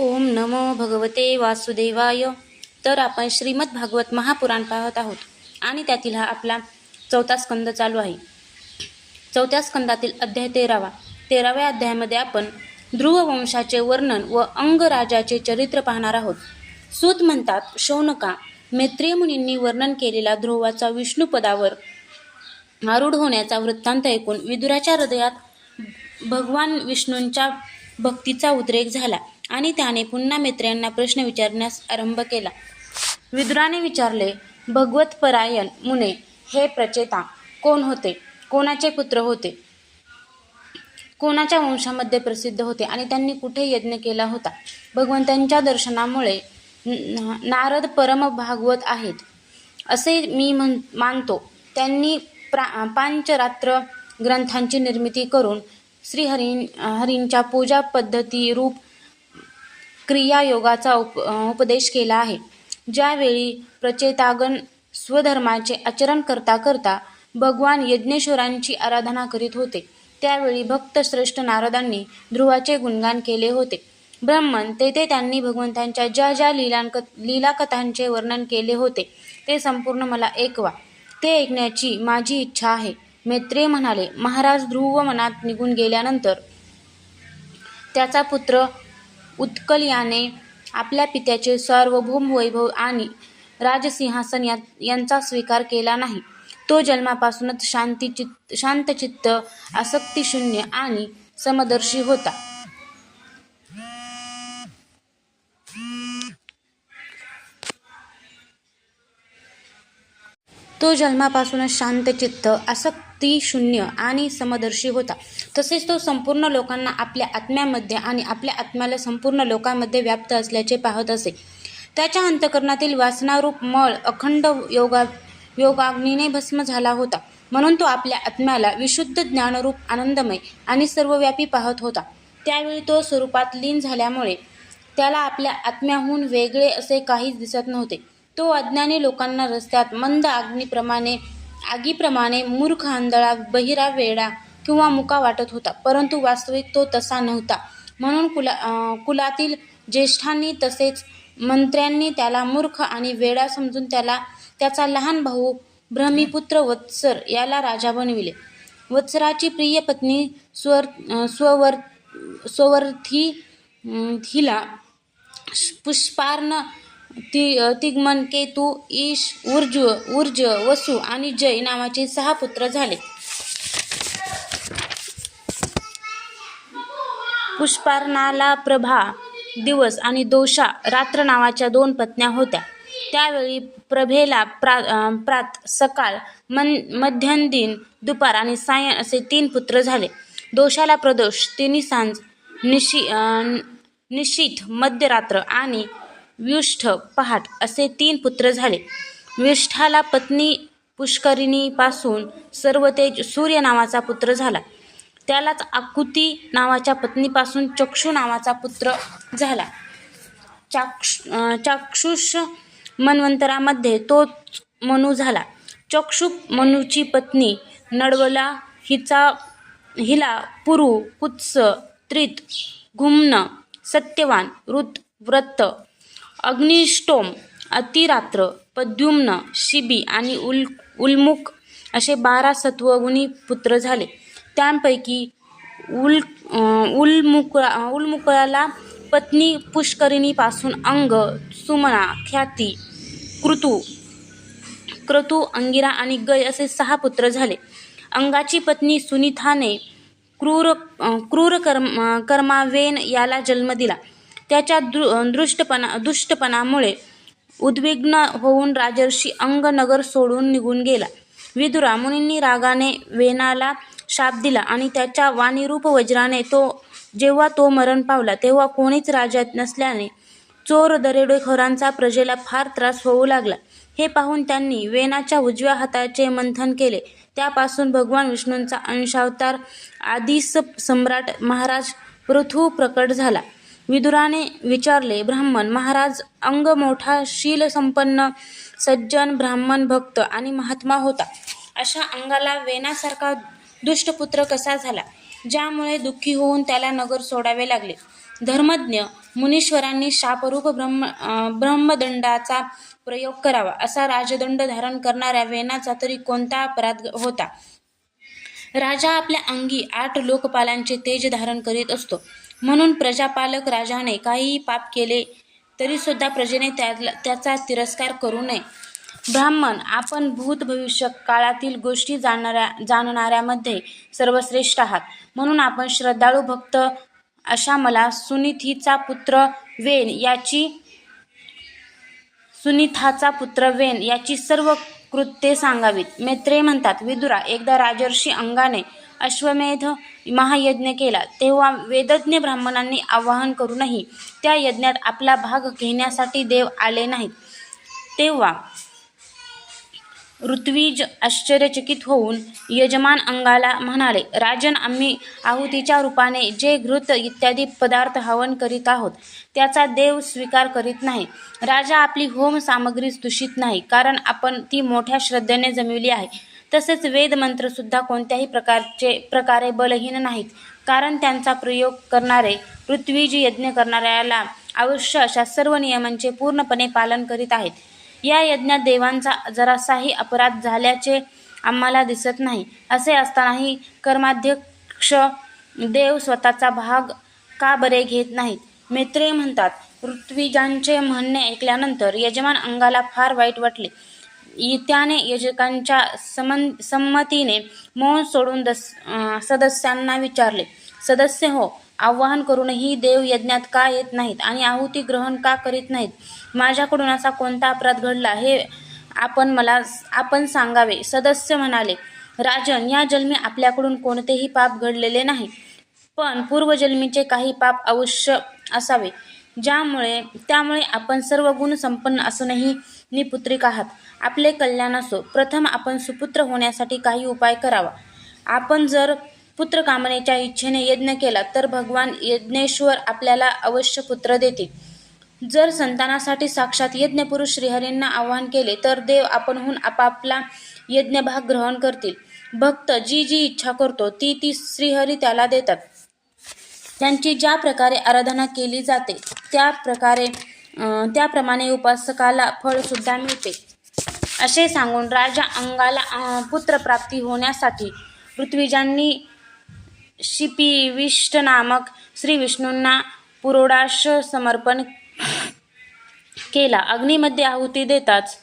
ओम नमो भगवते वासुदेवाय. तर आपण श्रीमद भागवत महापुराण पाहत आहोत. आणि त्यातील हा आपला चौथा स्कंद चालू आहे. चौथ्या स्कंदातील अध्याय तेरावा. तेराव्या अध्यायामध्ये आपण ध्रुव वंशाचे वर्णन व अंगराजाचे चरित्र पाहणार आहोत. सूत म्हणतात शौनका मैत्रिय मुनींनी वर्णन केलेला ध्रुवाचा विष्णुपदावर आरूढ होण्याचा वृत्तांत ऐकून विदुराच्या हृदयात भगवान विष्णूंच्या भक्तीचा उद्रेक झाला. आणि त्याने पुन्हा मित्रांना प्रश्न विचारण्यास आरंभ केला. विदुराने विचारले भगवत परायण मुने हे प्रचेता कोण होते? कोणाचे पुत्र होते? कोणाच्या वंशामध्ये प्रसिद्ध होते? आणि त्यांनी कुठे यज्ञ केला होता? भगवंतांच्या दर्शनामुळे न- नारद परम भागवत आहेत. असे मी म्हण मानतो. त्यांनी प्रा पांचरात्र ग्रंथांची निर्मिती करून श्रीहरी हरींच्या पूजा पद्धती रूप क्रियायोगाचा उप उपदेश केला आहे. ज्यावेळी प्रचेतागण स्वधर्माचे आचरण करता करता भगवान यज्ञेश्वरांची आराधना करीत होते त्यावेळी भक्तश्रेष्ठ नारदांनी ध्रुवाचे गुणगान केले होते. ब्रह्मन तेथे त्यांनी भगवंतांच्या ज्या ज्या लीलांक लीलाकथांचे वर्णन केले होते ते संपूर्ण मला ऐकवा. ते ऐकण्याची माझी इच्छा आहे. मैत्रेय म्हणाले महाराज ध्रुव मनात निघून गेल्यानंतर त्याचा पुत्र उत्कल याने आपल्या पित्याचे सार्वभौम वैभव आणि राजसिंहासन या यांचा स्वीकार केला नाही. तो जन्मापासूनच शांतीचित्त शांतचित्त आसक्तिशून्य आणि समदर्शी होता. तो जन्मापासूनच शांतचित्त आसक्त शून्य आणि समदर्शी होता. तसेच तो संपूर्ण लोकांना आपल्या आत्म्यामध्ये आणि आपल्या आत्म्याला संपूर्ण लोकांमध्ये व्याप्त असल्याचे पाहत असे. त्याच्या अंतकरणातील वासनारूप मळ अखंड योगा योगाग्नीने भस्म झाला होता. म्हणून तो आपल्या आत्म्याला विशुद्ध ज्ञानरूप आनंदमय आणि सर्वव्यापी पाहत होता. त्यावेळी तो स्वरूपात लीन झाल्यामुळे त्याला आपल्या आत्म्याहून वेगळे असे काहीच दिसत नव्हते. तो अज्ञानी लोकांना रस्त्यात मंद अग्नीप्रमाणे आगीप्रमाणे मूर्ख आंधळा बहिरा वेडा किंवा मुका वाटत होता परंतु वास्तविक तो तसा नव्हता. म्हणून कुला कुलातील ज्येष्ठांनी तसेच मंत्र्यांनी त्याला मूर्ख आणि वेडा समजून त्याला त्याचा लहान भाऊ ब्रह्मीपुत्र वत्सर याला राजा बनविले. वत्सराची प्रिय पत्नी स्वर स्ववर स्ववर्थी हिला पुष्पार्ण ति तिग्मन केतू ईश ऊर्ज ऊर्ज वसु आणि जय नावाचे सहा पुत्र झाले. पुष्पार्णाला प्रभा दिवस आणि दोषा रात्र नावाच्या दोन पत्न्या होत्या. त्यावेळी प्रभेला प्रा प्रात सकाळ मन मध्यंदिन दुपार आणि सायं असे तीन पुत्र झाले. दोषाला प्रदोष तिन्ही सांज निशी अं, मध्यरात्र आणि व्युष्ठ पहाट असे तीन पुत्र झाले. व्युष्ठाला पत्नी पुष्करिणीपासून सर्व तेज सूर्य नावाचा पुत्र झाला. त्यालाच आकुती नावाच्या पत्नीपासून चक्षु नावाचा पुत्र झाला. चाक्ष चाक्षुष मन्वंतरामध्ये तो मनू झाला. चक्षु मनूची पत्नी नडवला हिचा हिला पुरु कुत्स त्रित घुम्न सत्यवान ऋत व्रत अग्निष्टोम अतिरात्र पद्युम्न शिबी आणि उल उल्मुख असे बारा सत्वगुणी पुत्र झाले. त्यांपैकी उल उल्मुकळा उल्मुकळाला पत्नी पुष्करिणीपासून अंग सुमना ख्याती कृतू क्रतू अंगिरा आणि गय असे सहा पुत्र झाले. अंगाची पत्नी सुनीथाने क्रूर क्रूर कर्म कर्मावेन याला जन्म दिला. त्याच्या दृ दृष्टपणा दुष्टपणामुळे उद्विग्न होऊन राजर्षी अंग नगर सोडून निघून गेला. विदुरा मुनींनी रागाने वेनाला शाप दिला आणि त्याच्या वाणीरूप वज्राने तो जेव्हा तो मरण पावला तेव्हा कोणीच राज्यात नसल्याने चोर दरेडेखोरांचा प्रजेला फार त्रास होऊ लागला. हे पाहून त्यांनी वेनाच्या उजव्या हाताचे मंथन केले. त्यापासून भगवान विष्णूंचा अंशावतार आदिस सम्राट महाराज पृथू प्रकट झाला. विदुराने विचारले ब्राह्मण महाराज अंग मोठा शील संपन्न सज्जन ब्राह्मण भक्त आणि महात्मा होता. अशा अंगाला वेणासारखा दुष्टपुत्र कसा झाला? ज्यामुळे दुःखी होऊन त्याला नगर सोडावे लागले. धर्मज्ञ मुनीश्वरांनी शापरूप ब्रह्म ब्रह्मदंडाचा प्रयोग करावा असा राजदंड धारण करणाऱ्या वेणाचा तरी कोणता अपराध होता? राजा आपल्या अंगी आठ लोकपालांचे तेज धारण करीत असतो. म्हणून प्रजापालक राजाने काहीही पाप केले तरीसुद्धा प्रजेने त्याला त्याचा तिरस्कार करू नये. ब्राह्मण आपण भूत भविष्य काळातील गोष्टी जाणणाऱ्या जाणणाऱ्यामध्ये सर्वश्रेष्ठ आहात. म्हणून आपण श्रद्धाळू भक्त अशा मला सुनिथीचा पुत्र वेन याची सुनिथाचा पुत्र वेन याची सर्व कृत्ये सांगावीत. मैत्रे म्हणतात विदुरा एकदा राजर्षी अंगाने अश्वमेध महायज्ञ केला तेव्हा वेदज्ञ ब्राह्मणांनी आवाहन करूनही त्या यज्ञात आपला भाग घेण्यासाठी देव आले नाहीत. तेव्हा ऋत्विज आश्चर्यचकित होऊन यजमान अंगाला म्हणाले राजन आम्ही आहुतीच्या रूपाने जे घृत इत्यादी पदार्थ हवन करीत आहोत त्याचा देव स्वीकार करीत नाही. राजा आपली होम सामग्री दूषित नाही कारण आपण ती मोठ्या श्रद्धेने जमविली आहे. तसेच वेदमंत्रसुद्धा सुद्धा कोणत्याही प्रकारचे प्रकारे बलहीन नाहीत. कारण त्यांचा प्रयोग करणारे पृथ्वीजी यज्ञ करणाऱ्याला अवश्य अशा सर्व नियमांचे पूर्णपणे पालन करीत आहेत. या यज्ञात देवांचा जरासाही अपराध झाल्याचे आम्हाला दिसत नाही. असे असतानाही कर्माध्यक्ष देव स्वतःचा भाग का बरे घेत नाहीत? मैत्रेय म्हणतात ऋत्विजांचे म्हणणे ऐकल्यानंतर यजमान अंगाला फार वाईट वाटले. त्याने यजकांच्या समन संमतीने मौन सोडून दस सदस्यांना विचारले सदस्य हो आवाहन करूनही देव यज्ञात का येत नाहीत आणि आहुती ग्रहण का करीत नाहीत? माझ्याकडून असा कोणता अपराध घडला हे आपण मला आपण सांगावे. सदस्य म्हणाले राजन या जन्मी आपल्याकडून कोणतेही पाप घडलेले नाही पण पूर्वजन्मीचे काही पाप अवश्य असावे. ज्यामुळे त्यामुळे आपण सर्व गुण संपन्न असूनही निपुत्रिक आहात. आपले कल्याण असो. प्रथम आपण सुपुत्र होण्यासाठी काही उपाय करावा. आपण जर पुत्र कामनेच्या इच्छेने यज्ञ केला तर भगवान यज्ञेश्वर आपल्याला अवश्य पुत्र देतील. जर संतानासाठी साक्षात यज्ञपुरुष श्रीहरींना आवाहन केले तर देव आपणहून आपापला यज्ञभाग ग्रहण करतील. भक्त जी जी इच्छा करतो ती ती श्रीहरी त्याला देतात. त्यांची ज्या प्रकारे आराधना केली जाते त्या प्रकारे त्याप्रमाणे उपासकाला फळ सुद्धा मिळते. असे सांगून राजा अंगाला पुत्रप्राप्ती होण्यासाठी पृथ्वीजांनी शिपिविष्ट नामक श्री विष्णूंना पुरोडाश समर्पण केला. अग्नीमध्ये आहुती देताच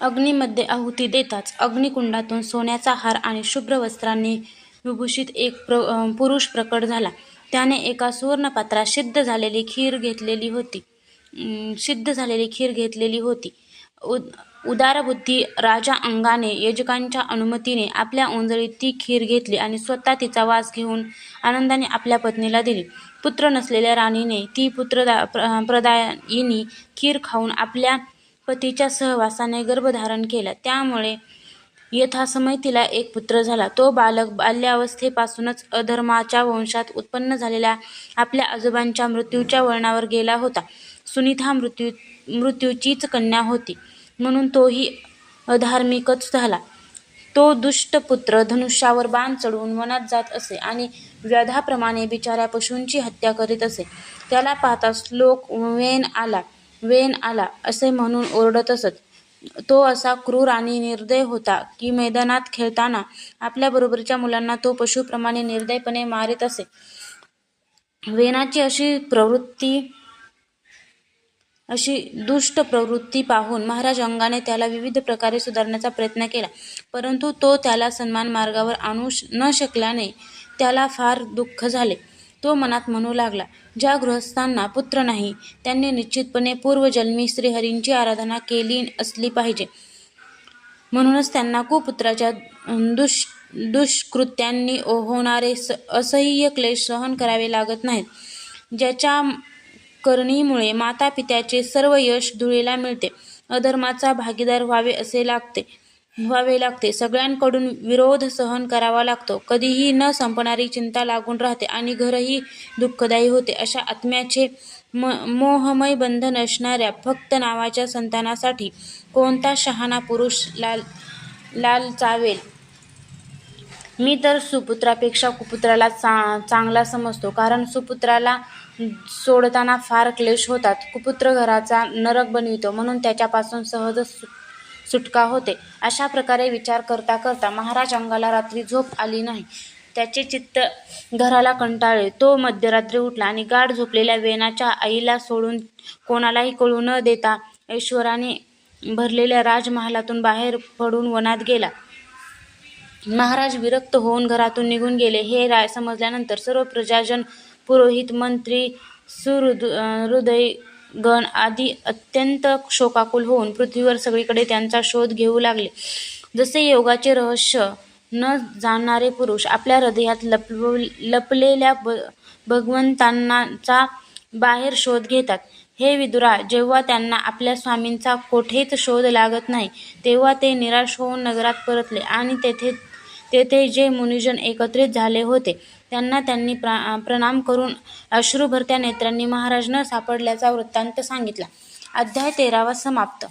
अग्नीमध्ये आहुती देताच अग्निकुंडातून सोन्याचा हार आणि शुभ्र वस्त्रांनी विभूषित एक प्र पुरुष प्रकट झाला त्याने एका सुवर्णपात्रात सिद्ध झालेली खीर घेतलेली होती सिद्ध झालेली खीर घेतलेली होती उद उदारबुद्धी राजा अंगाने यजकांच्या अनुमतीने आपल्या ओंजळीत ती खीर घेतली आणि स्वतः तिचा वास घेऊन आनंदाने आपल्या पत्नीला दिली पुत्र नसलेल्या राणीने ती पुत्रदा प्र प्रदायिनी खीर खाऊन आपल्या पतीच्या सहवासाने गर्भधारण केला. त्यामुळे यथासमय तिला एक पुत्र झाला. तो बालक बाल्यावस्थेपासूनच अधर्माच्या वंशात उत्पन्न झालेल्या आपल्या आजोबांच्या मृत्यूच्या वळणावर गेला होता. सुनीता मृत्यू मृत्यूचीच कन्या होती. म्हणून तोही अधार्मिकच झाला. तो दुष्ट पुत्र धनुष्यावर बाण चढवून वनात जात असे आणि व्याधाप्रमाणे बिचाऱ्या पशूंची हत्या करीत असे. त्याला पाहताच लोक वेन आला. वेन आला असे म्हणून ओरडत असत तो असा क्रूर आणि निर्दय होता की मैदानात खेळताना आपल्या बरोबरच्या मुलांना तो पशुप्रमाणे निर्दयपणे मारित असे. वेनाची अशी प्रवृत्ती अशी दुष्ट प्रवृत्ती पाहून महाराज अंगाने त्याला विविध प्रकारे सुधारण्याचा प्रयत्न केला. परंतु तो त्याला सन्मान मार्गावर आणू न शकल्याने त्याला फार दुःख झाले. तो मनात म्हणू लागला ज्या गृहस्थांना पुत्र नाही त्यांनी निश्चितपणे पूर्वजन्मी श्रीहरींची आराधना केली असली पाहिजे. म्हणूनच त्यांना कुपुत्राच्या दुष दुष्कृत्यांनी होणारे स असह्य क्लेश सहन करावे लागत नाहीत. ज्याच्या करणीमुळे माता पित्याचे सर्व यश धुळीला मिळते. अधर्माचा भागीदार व्हावे असे लागते. व्हावे लागते. सगळ्यांकडून विरोध सहन करावा लागतो. कधीही न संपणारी चिंता लागून राहते आणि घरही दुःखदायी होते. अशा आत्म्याचे म मोहमय बंधन असणाऱ्या फक्त नावाच्या संतानासाठी कोणता शहाणा पुरुष लाल लालचावेल मी तर सुपुत्रापेक्षा कुपुत्राला चा चांगला समजतो. कारण सुपुत्राला सोडताना फार क्लेश होतात. कुपुत्र घराचा नरक बनवितो. म्हणून त्याच्यापासून सहजच सु सुटका होते. अशा प्रकारे विचार करता करता महाराज अंगाला रात्री झोप आली नाही. त्याचे चित्त घराला कंटाळले. तो मध्यरात्री उठला आणि गाढ झोपलेल्या वेणाच्या आईला सोडून कोणालाही कळू न देता ऐश्वराने भरलेल्या राजमहालातून बाहेर पडून वनात गेला. महाराज विरक्त होऊन घरातून निघून गेले. हे राय समजल्यानंतर सर्व प्रजाजन पुरोहित मंत्री सुहृद गण आदी अत्यंत शोकाकुल होऊन पृथ्वीवर सगळीकडे त्यांचा शोध घेऊ लागले. जसे योगाचे रहस्य न जाणणारे पुरुष आपल्या हृदयात लप लपलेल्या ब भगवंतांचा बाहेर शोध घेतात. हे विदुरा जेव्हा त्यांना आपल्या स्वामींचा कोठेच शोध लागत नाही तेव्हा ते निराश होऊन नगरात परतले आणि तेथे तेथे जे मुनिजन एकत्रित झाले होते त्यांना त्यांनी प्रा प्रणाम करून अश्रुभरत्या नेत्रांनी महाराज न सापडल्याचा वृत्तांत सांगितला. अध्याय तेरावा समाप्त.